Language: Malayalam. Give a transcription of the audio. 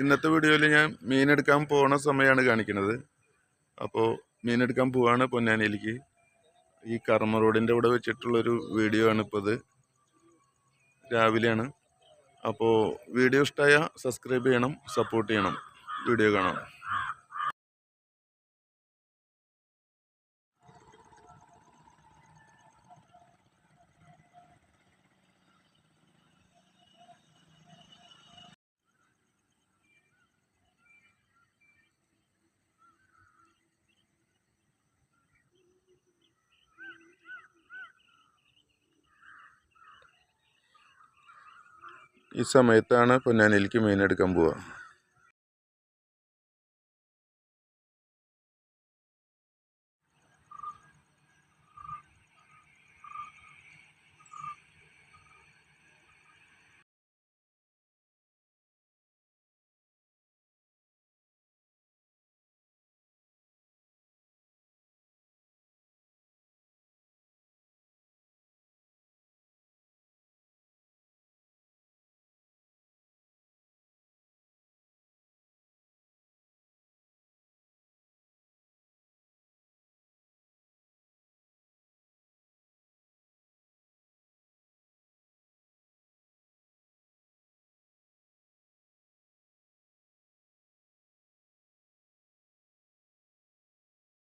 ഇന്നത്തെ വീഡിയോയിൽ ഞാൻ മീനെടുക്കാൻ പോണ സമയമാണ് കാണിക്കുന്നത്. അപ്പോൾ മീനെടുക്കാൻ പോവാണ് പൊന്നാനിയിലേക്ക്. ഈ കർമ്മ റോഡിന്റെ അവിടെ വെച്ചിട്ടുള്ളൊരു വീഡിയോ ആണ് ഇപ്പോൾ ഇത്. രാവിലെയാണ്. അപ്പോൾ വീഡിയോ ഇഷ്ടമായ സബ്സ്ക്രൈബ് ചെയ്യണം സപ്പോർട്ട് ചെയ്യണം. വീഡിയോ കാണാം. ഈ സമയത്താണ് പൊന്നാനിയിലേക്ക് മീൻ എടുക്കാൻ പോവുക.